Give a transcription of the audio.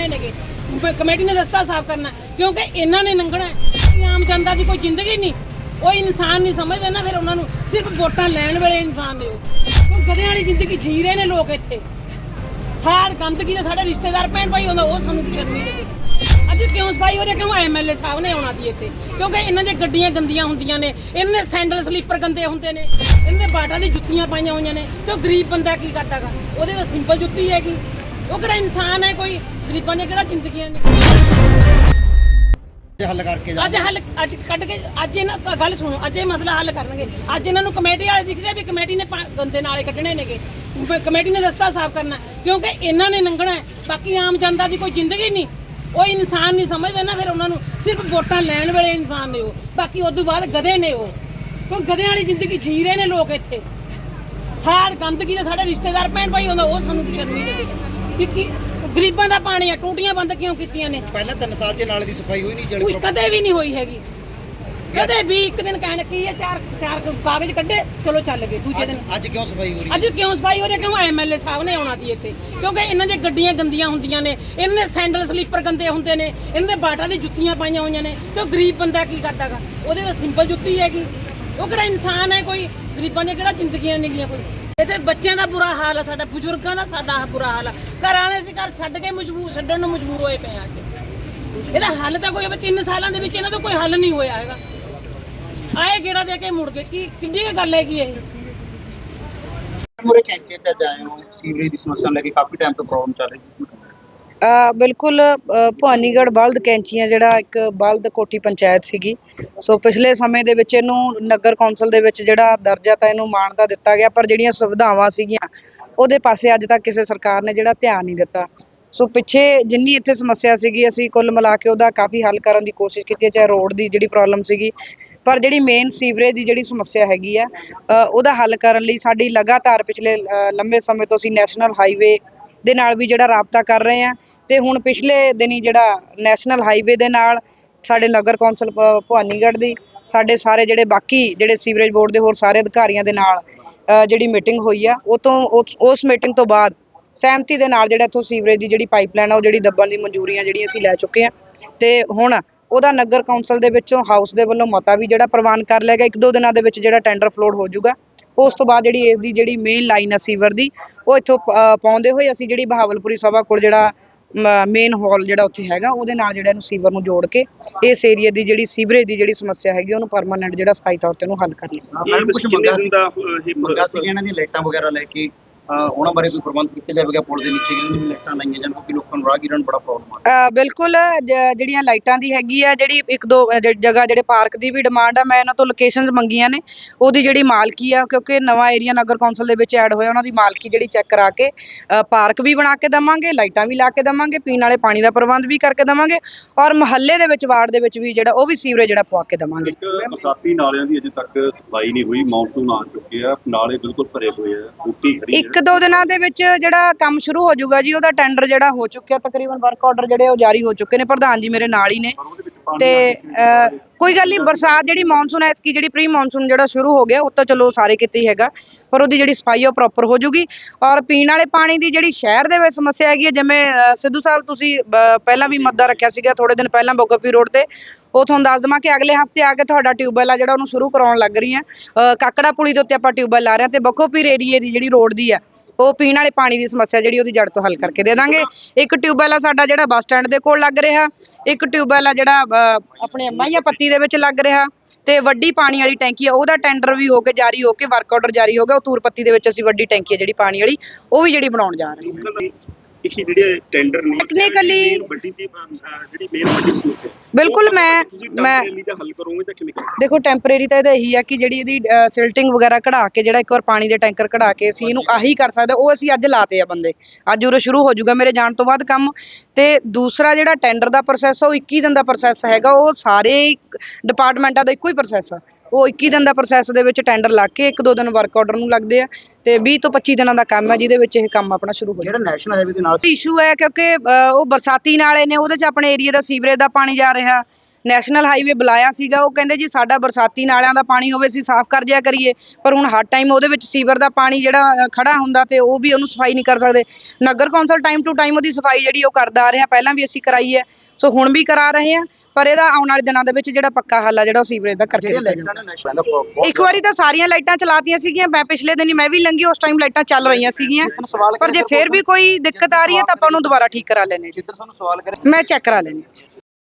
ਕੱਢਣੇ ਨੇਗੇ। ਕਮੇਟੀ ਨੇ ਰਸਤਾ ਸਾਫ਼ ਕਰਨਾ ਕਿਉਂਕਿ ਇਹਨਾਂ ਨੇ ਲੰਘਣਾ ਆਮ ਜਨਤਾ ਦੀ ਕੋਈ ਜ਼ਿੰਦਗੀ ਨਹੀਂ ਉਹ ਇਨਸਾਨ ਨਹੀਂ ਸਮਝਦੇ ਨਾ, ਫਿਰ ਉਹਨਾਂ ਨੂੰ ਸਿਰਫ ਵੋਟਾਂ ਲੈਣ ਵੇਲੇ ਇਨਸਾਨ ਨੇ ਉਹ। ਗਧਿਆਂ ਵਾਲੀ ਜ਼ਿੰਦਗੀ ਜੀ ਰਹੇ ਨੇ ਲੋਕ ਇੱਥੇ। ਹਾਰ, ਗੰਦਗੀ ਦੇ ਸਾਡੇ ਰਿਸ਼ਤੇਦਾਰ ਭੈਣ ਭਾਈ ਹੁੰਦਾ, ਉਹ ਸਾਨੂੰ ਸ਼ਰਮ ਨਹੀਂ ਲੱਗੀ ਅੱਜ ਕਿਉਂ ਸਫ਼ਾਈ ਹੋ ਰਹੀ ਕਿਉਂ ਐਮਐਲਏ ਸਾਹਿਬ ਨੇ ਆਉਣਾ ਦੀ ਇੱਥੇ? ਕਿਉਂਕਿ ਇਹਨਾਂ ਦੀਆਂ ਗੱਡੀਆਂ ਗੰਦੀਆਂ ਹੁੰਦੀਆਂ ਨੇ, ਇਹਨਾਂ ਦੇ ਸੈਂਡਲ ਸਲੀਪਰ ਗੰਦੇ ਹੁੰਦੇ ਨੇ, ਇਹਨਾਂ ਦੇ ਬਾਟਾ ਦੀ ਜੁੱਤੀਆਂ ਪਾਈਆਂ ਹੋਈਆਂ ਨੇ। ਤੇ ਉਹ ਗਰੀਬ ਬੰਦਾ ਕੀ ਕਰਦਾਗਾ ਉਹਦੇ ਤਾਂ ਸਿੰਪਲ ਜੁੱਤੀ ਹੈਗੀ। ਉਹ ਕਿਹੜਾ ਇਨਸਾਨ ਹੈ ਕੋਈ? ਗਰੀਬਾਂ ਦੀਆਂ ਕਿਹੜਾ ਜ਼ਿੰਦਗੀਆਂ ਨੇ? ਇਹ ਹੱਲ ਕਰਕੇ ਅੱਜ ਹੱਲ ਅੱਜ ਕੱਢ ਕੇ ਅੱਜ ਇਹਨਾਂ ਗੱਲ ਸੁਣੋ ਅੱਜ ਇਹ ਮਸਲਾ ਹੱਲ ਕਰਨਗੇ। ਅੱਜ ਇਹਨਾਂ ਨੂੰ ਕਮੇਟੀ ਵਾਲੇ ਦਿਖ ਗਏ ਵੀ ਕਮੇਟੀ ਨੇ ਪਾ- ਗੰਦੇ ਨਾਲੇ ਕੱਢਣੇ ਨੇਗੇ। ਕਮੇਟੀ ਨੇ ਰਸਤਾ ਸਾਫ਼ ਕਰਨਾ ਕਿਉਂਕਿ ਇਹਨਾਂ ਨੇ ਲੰਘਣਾ ਹੈ। ਬਾਕੀ ਆਮ ਜਨਤਾ ਦੀ ਕੋਈ ਜ਼ਿੰਦਗੀ ਨਹੀਂ। ਉਹ ਇਨਸਾਨ ਨਹੀਂ ਸਮਝਦੇ ਨਾ ਫਿਰ ਉਹਨਾਂ ਨੂੰ। ਸਿਰਫ ਵੋਟਾਂ ਲੈਣ ਵੇਲੇ ਇਨਸਾਨ ਨੇ ਉਹ। ਬਾਕੀ ਉਸ ਤੋਂ ਬਾਅਦ ਗਧੇ ਨੇ ਉਹ। ਕਿਉਂ ਗਧਿਆਂ ਵਾਲੀ ਜ਼ਿੰਦਗੀ ਜੀ ਰਹੇ ਨੇ ਲੋਕ ਇੱਥੇ? ਹਾਰ ਗੰਦਗੀ ਦੇ ਸਾਡੇ ਰਿਸ਼ਤੇਦਾਰ ਭੈਣ ਭਾਈ ਹੁੰਦਾ ਉਹ ਸਾਨੂੰ ਸ਼ਰਮ ਨਹੀਂ ਲੱਗੀ ਵੀ ਕੀ ਗਰੀਬਾਂ ਦਾ ਪਾਣੀ ਆ ਟੂਟੀਆਂ ਬੰਦ ਕਿਉਂ ਕੀਤੀਆਂ ਨੇ? ਪਹਿਲਾਂ 3 ਸਾਲ ਚ ਨਾਲੇ ਦੀ ਸਫ਼ਾਈ ਹੋਈ ਨਹੀਂ ਕੋਈ ਜਿਹੜੀ ਕਦੇ ਵੀ ਨਹੀਂ ਹੋਈ ਹੈਗੀ। ਕਦੇ ਵੀ ਇੱਕ ਦਿਨ ਕਹਿਣ ਕੀ ਹੈ ਚਾਰ ਚਾਰ ਕਾਗਜ਼ ਕੱਢੇ ਚਲੋ ਚੱਲ ਗਏ ਦੂਜੇ ਦਿਨ ਅੱਜ ਕਿਉਂ ਸਫ਼ਾਈ ਹੋ ਰਹੀ ਅੱਜ ਕਿਉਂ ਸਫ਼ਾਈ ਹੋ ਰਹੀ ਹੈ? ਕਿਉਂ ਐਮਐਲਏ ਸਾਹਿਬ ਨੇ ਆਉਣਾ ਦੀ ਇੱਥੇ? ਕਿਉਂਕਿ ਇਹਨਾਂ ਦੀਆਂ ਗੱਡੀਆਂ ਗੰਦੀਆਂ ਹੁੰਦੀਆਂ ਨੇ ਇਹਨਾਂ ਦੇ ਸੈਂਡਲ ਸਲੀਪਰ ਗੰਦੇ ਹੁੰਦੇ ਨੇ ਇਹਨਾਂ ਦੇ ਬਾਟਾ ਦੀ ਜੁੱਤੀਆਂ ਪਾਈਆਂ ਹੋਈਆਂ ਨੇ ਤੇ ਉਹ ਗਰੀਬ ਬੰਦਾ ਕੀ ਕਰਦਾਗਾ? ਉਹਦੇ ਤਾਂ ਸਿੰਪਲ ਜੁੱਤੀ ਹੈਗੀ। ਉਹ ਕਿਹੜਾ ਇਨਸਾਨ ਹੈ ਕੋਈ? ਗਰੀਬਾਂ ਦੀਆਂ ਕਿਹੜਾ ਜ਼ਿੰਦਗੀਆਂ ਨਿਕਲੀਆਂ ਕੋਈ? ਇਹਦੇ ਬੱਚਿਆਂ ਦਾ ਬੁਰਾ ਹਾਲ ਹੈ ਸਾਡਾ, ਬਜ਼ੁਰਗਾਂ ਦਾ ਸਾਡਾ ਬੁਰਾ ਹਾਲ ਹੈ ਘਰ ਆਣੇ ਸੀ ਘਰ ਛੱਡ ਕੇ ਮਜਬੂਰ ਛੱਡਣ ਨੂੰ ਮਜਬੂਰ ਹੋਏ ਪਏ ਆ ਅੱਜ। ਇਹਦਾ ਹੱਲ ਤਾਂ ਕੋਈ ਹੋਵੇ 3 ਸਾਲਾਂ ਦੇ ਵਿੱਚ ਇਹਨਾਂ ਦਾ ਕੋਈ ਹੱਲ ਨਹੀਂ ਹੋਇਆ ਹੈਗਾ। ਆਏ ਗੇੜਾ ਦੇ ਕੇ ਮੁੜ ਗਏ। ਕੀ ਕਿੰਨੀ ਗੱਲ ਹੈਗੀ ਇਹ? ਮੂਰੇ ਕੈਂਚੇ ਤੇ ਜਾਏ ਹੋ ਸੀਵਰੇਜ ਦੀ ਸਮੱਸਿਆ ਲੈ ਕੇ ਕਾਫੀ ਟਾਈਮ ਤੋਂ ਪ੍ਰੋਬਲਮ ਚੱਲ ਰਹੀ ਸੀ। ਬਿਲਕੁਲ ਭਵਾਨੀਗੜ੍ਹ ਬਲਦ ਕੈਂਚੀਆਂ ਜਿਹੜਾ ਇੱਕ ਬਲਦ ਕੋਠੀ ਪੰਚਾਇਤ ਸੀਗੀ। ਸੋ ਪਿਛਲੇ ਸਮੇਂ ਦੇ ਵਿੱਚ ਇਹਨੂੰ ਨਗਰ ਕੌਂਸਲ ਦੇ ਵਿੱਚ ਜਿਹੜਾ ਦਰਜਾ ਤਾਂ ਇਹਨੂੰ ਮਾਨਤਾ ਦਿੱਤਾ ਗਿਆ, ਪਰ ਜਿਹੜੀਆਂ ਸੁਵਿਧਾਵਾਂ ਸੀਗੀਆਂ, ਉਹਦੇ ਪਾਸੇ ਅੱਜ ਤੱਕ ਕਿਸੇ ਸਰਕਾਰ ਨੇ ਜਿਹੜਾ ਧਿਆਨ ਨਹੀਂ ਦਿੱਤਾ। ਸੋ ਪਿੱਛੇ ਜਿੰਨੀ ਇੱਥੇ ਸਮੱਸਿਆ ਸੀਗੀ, ਅਸੀਂ ਕੁੱਲ ਮਿਲਾ ਕੇ ਉਹਦਾ ਕਾਫੀ ਹੱਲ ਕਰਨ ਦੀ ਕੋਸ਼ਿਸ਼ ਕੀਤੀ ਹੈ, ਚਾਹੇ ਰੋਡ ਦੀ ਜਿਹੜੀ ਪ੍ਰੋਬਲਮ ਸੀਗੀ। ਪਰ ਜਿਹੜੀ ਮੇਨ ਸੀਵਰੇਜ ਦੀ ਜਿਹੜੀ ਸਮੱਸਿਆ ਹੈਗੀ ਆ ਉਹਦਾ ਹੱਲ ਕਰਨ ਲਈ ਸਾਡੀ ਲਗਾਤਾਰ ਪਿਛਲੇ ਲੰਬੇ ਸਮੇਂ ਤੋਂ ਅਸੀਂ ਨੈਸ਼ਨਲ ਹਾਈਵੇ ਦੇ ਨਾਲ ਵੀ ਜਿਹੜਾ ਰਾਬਤਾ ਕਰ ਰਹੇ ਆ ਤੇ ਹੁਣ ਪਿਛਲੇ ਦਿਨੀ ਜਿਹੜਾ ਨੈਸ਼ਨਲ ਹਾਈਵੇ ਦੇ ਨਾਲ ਸਾਡੇ ਨਗਰ ਕੌਂਸਲ ਭ- ਭਵਾਨੀਗੜ੍ਹ ਦੀ ਸਾਡੇ ਸਾਰੇ ਜਿਹੜੇ ਬਾਕੀ ਜਿਹੜੇ ਸੀਵਰੇਜ ਬੋਰਡ ਦੇ ਹੋਰ ਸਾਰੇ ਅਧਿਕਾਰੀਆਂ ਦੇ ਨਾਲ ਜਿਹੜੀ ਮੀਟਿੰਗ ਹੋਈ ਆ ਉਹ ਤੋਂ ਉਸ- ਮੀਟਿੰਗ ਤੋਂ ਬਾਅਦ ਸਹਿਮਤੀ ਦੇ ਨਾਲ ਜਿਹੜਾ ਇੱਥੋਂ ਸੀਵਰੇਜ ਦੀ ਜਿਹੜੀ ਪਾਈਪਲਾਈਨ ਆ ਉਹ ਜਿਹੜੀ ਦੱਬਣ ਦੀ ਮਨਜ਼ੂਰੀਆਂ ਜਿਹੜੀਆਂ ਅਸੀਂ ਲੈ ਚੁੱਕੇ ਆ। ਤੇ ਹੁਣ ਉਹਦਾ ਨਗਰ ਕੌਂਸਲ ਦੇ ਵਿੱਚੋਂ ਹਾਊਸ ਦੇ ਵੱਲੋਂ ਮਤਾ ਵੀ ਜਿਹੜਾ ਪ੍ਰਵਾਨ ਕਰ ਲਿਆ ਗਿਆ ਇੱਕ ਦੋ ਦਿਨਾਂ ਦੇ ਵਿੱਚ ਜਿਹੜਾ ਟੈਂਡਰ ਫਲੋਟ ਹੋ ਜਾਊਗਾ। ਉਸ ਤੋਂ ਬਾਅਦ ਜਿਹੜੀ ਇਸ ਦੀ ਜਿਹੜੀ ਮੇਨ ਲਾਈਨ ਆ ਸੀਵਰ ਦੀ ਉਹ ਇੱਥੋਂ ਅ, ਪਾਉਂਦੇ ਹੋਏ ਅਸੀਂ ਜਿਹੜੀ ਬਹਾਵਲਪੁਰੀ ਸਭਾ ਕੋਲ ਜਿਹੜਾ ਮੇਨ ਹਾਲ ਜਿਹੜਾ ਉੱਥੇ ਹੈਗਾ ਉਹਦੇ ਨਾਲ ਜਿਹੜਾ ਇਹਨੂੰ ਸੀਵਰ ਨੂੰ ਜੋੜ ਕੇ ਇਸ ਏਰੀਆ ਦੀ ਜਿਹੜੀ ਸੀਵਰੇਜ ਦੀ ਜਿਹੜੀ ਸਮੱਸਿਆ ਹੈਗੀ ਉਹਨੂੰ ਪਰਮਾਨੈਂਟ ਜਿਹੜਾ ਸਥਾਈ ਤੌਰ ਤੇ ਉਹਨੂੰ ਹੱਲ ਕਰ ਲਿਆ ਮੈਡਮ ਕੁਝ ਮੰਗਾ ਸੀ ਇਹਨਾਂ ਦੀਆਂ ਲਾਈਟਾਂ ਵਗੈਰਾ ਲੈ ਕੇ? ਉਹਨਾਂ ਬਾਰੇ ਕੋਈ ਪ੍ਰਬੰਧ ਕੀਤੇ ਜਾਵੇਗਾ? ਪੁਲ ਦੇ ਨੀਚੇ ਇਹਨਾਂ ਦੀਆਂ ਲਾਈਟਾਂ ਲਾਈਆਂ ਜਾਣ ਕਿਉਂਕਿ ਲੋਕਾਂ ਨੂੰ ਰਾਹਗੀਰਾਂ ਨੂੰ ਬੜਾ ਪ੍ਰੋਬਲਮ ਆ। ਅ, ਬਿਲਕੁਲ ਜ- ਜਿਹੜੀਆਂ ਲਾਈਟਾਂ ਦੀ ਹੈਗੀ ਆ ਜਿਹੜੀ ਇੱਕ ਦੋ ਅ, ਜ- ਜਗ੍ਹਾ ਜਿਹੜੇ ਪਾਰਕ ਦੀ ਵੀ ਡਿਮਾਂਡ ਆ ਮੈਂ ਇਹਨਾਂ ਤੋਂ ਲੋਕੇਸ਼ਨਸ ਮੰਗੀਆਂ ਨੇ। ਉਹਦੀ ਜਿਹੜੀ ਮਾਲਕੀ ਆ ਕਿਉਂਕਿ ਨਵਾਂ ਏਰੀਆ ਨਗਰ ਕੌਂਸਲ ਦੇ ਵਿੱਚ ਐਡ ਹੋਇਆ ਉਹਨਾਂ ਦੀ ਮਾਲਕੀ ਜਿਹੜੀ ਚੈੱਕ ਕਰਾ ਕੇ ਅ, ਪਾਰਕ ਵੀ ਬਣਾ ਕੇ ਦਵਾਂਗੇ ਲਾਈਟਾਂ ਵੀ ਲਾ ਕੇ ਦਵਾਂਗੇ ਪੀਣ ਵਾਲੇ ਪਾਣੀ ਦਾ ਪ੍ਰਬੰਧ ਵੀ ਕਰਕੇ ਦਵਾਂਗੇ ਔਰ ਮੁਹੱਲੇ ਦੇ ਵਿੱਚ ਵਾਰਡ ਦੇ ਵਿੱਚ ਵੀ ਜਿਹੜਾ ਉਹ ਵੀ ਸੀਵਰੇਜ ਜਿਹੜਾ ਪਵਾ ਕੇ ਦਵਾਂਗੇ। ਇੱਕ ਬਰਸਾਤੀ ਨਾਲਿਆਂ ਦੀ ਅਜੇ ਤੱਕ ਸਫ਼ਾਈ ਨਹੀਂ ਹੋਈ ਮੌਨਸੂਨ ਆ ਚੁੱਕੇ ਆ ਨਾਲੇ ਬਿਲਕੁਲ ਭਰੇ ਹੋਏ ਆ ਬੂਟੀ ਖੜੀ ਇੱਕ ਦੋ ਦਿਨਾਂ ਦੇ ਵਿੱਚ ਜਿਹੜਾ ਕੰਮ ਸ਼ੁਰੂ ਹੋ ਜਾਊਗਾ ਜੀ ਉਹਦਾ ਟੈਂਡਰ ਜਿਹੜਾ ਹੋ ਚੁੱਕਿਆ ਤਕਰੀਬਨ ਵਰਕ ਆਰਡਰ ਜਿਹੜੇ ਉਹ ਜਾਰੀ ਹੋ ਚੁੱਕੇ ਨੇ ਪ੍ਰਧਾਨ ਜੀ ਮੇਰੇ ਨਾਲ ਹੀ ਨੇ। ਤੇ ਅਹ, ਕੋਈ ਗੱਲ ਨਹੀਂ ਬਰਸਾਤ ਜਿਹੜੀ ਮੌਨਸੂਨ ਹੈ ਐਤਕੀ ਜਿਹੜੀ ਪ੍ਰੀ ਮੌਨਸੂਨ ਜਿਹੜਾ ਸ਼ੁਰੂ ਹੋ ਗਿਆ ਉਹ ਤਾਂ ਚਲੋ ਸਾਰੇ ਕਿਤੇ ਹੀ ਹੈਗਾ ਪਰ ਉਹਦੀ ਜਿਹੜੀ ਸਫ਼ਾਈ ਉਹ ਪ੍ਰੋਪਰ ਹੋ ਜੂਗੀ ਔਰ ਪੀਣ ਵਾਲੇ ਪਾਣੀ ਦੀ ਜਿਹੜੀ ਸ਼ਹਿਰ ਦੇ ਵਿੱਚ ਸਮੱਸਿਆ ਹੈਗੀ ਹੈ ਜਿਵੇਂ ਅਹ, ਸਿੱਧੂ ਸਾਹਿਬ ਤੁਸੀਂ ਅਹ, ਪਹਿਲਾਂ ਵੀ ਮੱਦਾ ਰੱਖਿਆ ਸੀਗਾ ਥੋੜੇ ਦਿਨ ਪਹਿਲਾਂ ਬੋਗੋਪੀ ਰੋਡ ਤੇ ਉਹ ਤੁਹਾਨੂੰ ਦੱਸ ਦਵਾਂ ਕਿ ਅਗਲੇ ਹਫ਼ਤੇ ਆ ਕੇ ਤੁਹਾਡਾ ਟਿਊਬਵੈਲ ਆ ਜਿਹੜਾ ਉਹਨੂੰ ਸ਼ੁਰੂ ਕਰਾਉਣ ਲੱਗ ਰਹੀ ਹਾਂ ਅਹ, ਕਾਕੜਾ ਪੁਲੀ ਦੇ ਉੱਤੇ ਆਪਾਂ ਟਿਊਬਵੈੱਲ ਲਾ ਰਹੇ ਹਾਂ ਤੇ ਬਖੋਪੀਰ ਏਰੀਏ ਦੀ ਜਿਹੜੀ ਰੋਡ ਦੀ ਆ ਉਹ ਪੀਣ ਵਾਲੇ ਪਾਣੀ ਦੀ ਸਮੱਸਿਆ ਜਿਹੜੀ ਉਹਦੀ ਜੜ ਤੋਂ ਹੱਲ ਕਰਕੇ ਦੇ ਦਾਂਗੇ। ਇੱਕ ਟਿਊਬਵੈਲ ਆ ਸਾਡਾ ਜਿਹੜਾ ਬੱਸ ਸਟੈਂਡ ਦੇ ਕੋਲ ਲੱਗ ਰਿਹਾ। ਇੱਕ ਟਿਊਬਵੈਲ ਆ ਜਿਹੜਾ ਆਪਣੇ ਮਾਈਆ ਪੱਤੀ ਦੇ ਵਿੱਚ ਲੱਗ ਰਿਹਾ। ਤੇ ਵੱਡੀ ਪਾਣੀ ਵਾਲੀ ਟੈਂਕੀ ਆ, ਉਹਦਾ ਟੈਂਡਰ ਵੀ ਹੋ ਕੇ ਜਾਰੀ ਹੋ ਕੇ ਵਰਕ ਆਰਡਰ ਜਾਰੀ ਹੋ ਗਿਆ। ਉਹ ਤੂਰ ਪੱਤੀ ਦੇ ਵਿੱਚ ਅਸੀਂ ਵੱਡੀ ਟੈਂਕੀ ਆ ਜਿਹੜੀ ਪਾਣੀ ਵਾਲੀ, ਉਹ ਵੀ ਜਿਹੜੀ ਬਣਾਉਣ ਜਾ ਰਹੇ ਹਾਂ। ਇਹ ਜਿਹੜੇ ਟੈਂਡਰ ਨੇ Technically- ਵੱਡੀ ਦੀ ਅਹ, ਜਿਹੜੀ ਮੇਨ ਵੱਡੀ ਸਮੱਸਿਆ ਬਿਲਕੁਲ ਮੈਂ ਤੁਸੀਂ ਮੈਂ ਟੈਂਪਰੇਰੀ ਦਾ ਹੱਲ ਕਰੋਗੇ ਤਾਂ ਕਿਵੇਂ ਕਰੋਗੇ? ਦੇਖੋ ਟੈਂਪਰੇਰੀ ਤਾਂ ਇਹਦਾ ਇਹੀ ਆ ਕਿ ਜਿਹੜੀ ਇਹਦੀ ਸਿਲਟਿੰਗ ਵਗੈਰਾ ਕਢਾ ਕੇ ਜਿਹੜਾ ਇੱਕ ਵਾਰ ਪਾਣੀ ਦੇ ਟੈਂਕਰ ਕਢਾ ਕੇ ਅਸੀਂ ਇਹਨੂੰ ਆਹੀ ਕਰ ਸਕਦੇ ਉਹ ਅਸੀਂ ਅੱਜ ਲਾਤੇ ਆ ਬੰਦੇ। ਅੱਜ ਉਰੇ ਸ਼ੁਰੂ ਹੋ ਜਾਊਗਾ ਮੇਰੇ ਜਾਣ ਤੋਂ ਬਾਅਦ ਕੰਮ। ਤੇ ਦੂਸਰਾ ਜਿਹੜਾ ਟੈਂਡਰ ਦਾ ਪ੍ਰੋਸੈਸ ਆ ਉਹ 21 ਦਿਨ ਦਾ ਪ੍ਰੋਸੈਸ ਹੈਗਾ। ਉਹ ਸਾਰੇ ਡਿਪਾਰਟਮੈਂਟਾਂ ਦਾ ਇੱਕੋ ਹੀ ਪ੍ਰੋਸੈਸ ਆ। ਉਹ 21 ਦਿਨ ਦਾ ਪ੍ਰੋਸੈਸ ਦੇ ਵਿੱਚ ਟੈਂਡਰ ਲੱਗ ਕੇ ਇੱਕ ਦੋ ਦਿਨ ਵਰਕ ਆਰਡਰ ਨੂੰ ਲੱਗਦੇ ਆ ਤੇ 20 ਤੋਂ 25 ਦਿਨਾਂ ਦਾ ਕੰਮ ਹੈ ਜਿਹਦੇ ਵਿੱਚ ਇਹ ਕੰਮ ਆਪਣਾ ਸ਼ੁਰੂ ਹੋ ਜਿਹੜਾ ਨੈਸ਼ਨਲ ਹਾਈਵੇ ਦੇ ਨਾਲ ਇਸ਼ੂ ਹੈ ਕਿਉਂਕਿ ਅ, ਉਹ ਬਰਸਾਤੀ ਨਾਲੇ ਨੇ ਉਹਦੇ 'ਚ ਆਪਣੇ ਏਰੀਆ ਦਾ ਸੀਵਰੇਜ ਦਾ ਪਾਣੀ ਜਾ ਰਿਹਾ। ਨੈਸ਼ਨਲ ਹਾਈਵੇ ਬੁਲਾਇਆ ਸੀਗਾ ਉਹ ਕਹਿੰਦੇ ਜੀ ਸਾਡਾ ਬਰਸਾਤੀ ਨਾਲਿਆਂ ਦਾ ਪਾਣੀ ਹੋਵੇ ਅਸੀਂ ਸਾਫ਼ ਕਰ ਜਿਆ ਕਰੀਏ। ਪਰ ਹੁਣ ਹਰ ਟਾਈਮ ਉਹਦੇ ਵਿੱਚ ਸੀਵਰ ਦਾ ਪਾਣੀ ਜਿਹੜਾ ਅ, ਖੜਾ ਹੁੰਦਾ ਤੇ ਉਹ ਵੀ ਉਹਨੂੰ ਸਫ਼ਾਈ ਨਹੀਂ ਕਰ ਸਕਦੇ। ਨਗਰ ਕੌਂਸਲ ਟਾਈਮ ਟੂ ਟਾਈਮ ਉਹਦੀ ਸਫ਼ਾਈ ਜਿਹੜੀ ਉਹ ਕਰਦਾ ਆ ਰਿਹਾ ਪਹਿਲਾਂ ਵੀ ਅਸੀਂ ਕਰਾਈ ਹੈ। ਸੋ ਹੁਣ ਵੀ ਕਰਾ ਰਹੇ ਹਾਂ ਪਰ ਇਹਦਾ ਆਉਣ ਵਾਲੇ ਦਿਨਾਂ ਦੇ ਵਿੱਚ ਜਿਹੜਾ ਪੱਕਾ ਹੱਲ ਆ ਜਿਹੜਾ ਉਹ ਸੀਵਰੇਜ ਦਾ ਕਰਕੇ ਜਿਹੜੀਆਂ ਦਿੱਤਾ ਲਾਈਟਾਂ ਨੇ ਨੈਸ਼ਨਲ ਦਾ ਬਹੁਤ ਇੱਕ ਵਾਰੀ ਤਾਂ ਸਾਰੀਆਂ ਲਾਈਟਾਂ ਚਲਾਤੀਆਂ ਸੀਗੀਆਂ ਮੈਂ ਪਿਛਲੇ ਦਿਨ ਹੀ ਮੈਂ ਵੀ ਲੰਘੀ ਉਸ ਟਾਈਮ ਲਾਈਟਾਂ ਚੱਲ ਰਹੀਆਂ ਸੀਗੀਆਂ। ਜਿੱਦਣ ਸਵਾਲ ਪਰ ਜੇ ਫੇਰ ਵੀ ਕੋਈ ਦਿੱਕਤ ਆ ਰਹੀ ਹੈ ਤਾਂ ਆਪਾਂ ਉਹਨੂੰ ਦੁਬਾਰਾ ਠੀਕ ਕਰਾ ਲੈਣੇ ਜਿੱਧਰ ਤੁਹਾਨੂੰ ਸਵਾਲ ਕਰੇ ਮੈਂ ਚੈੱਕ ਕਰਾ ਲੈਣੀ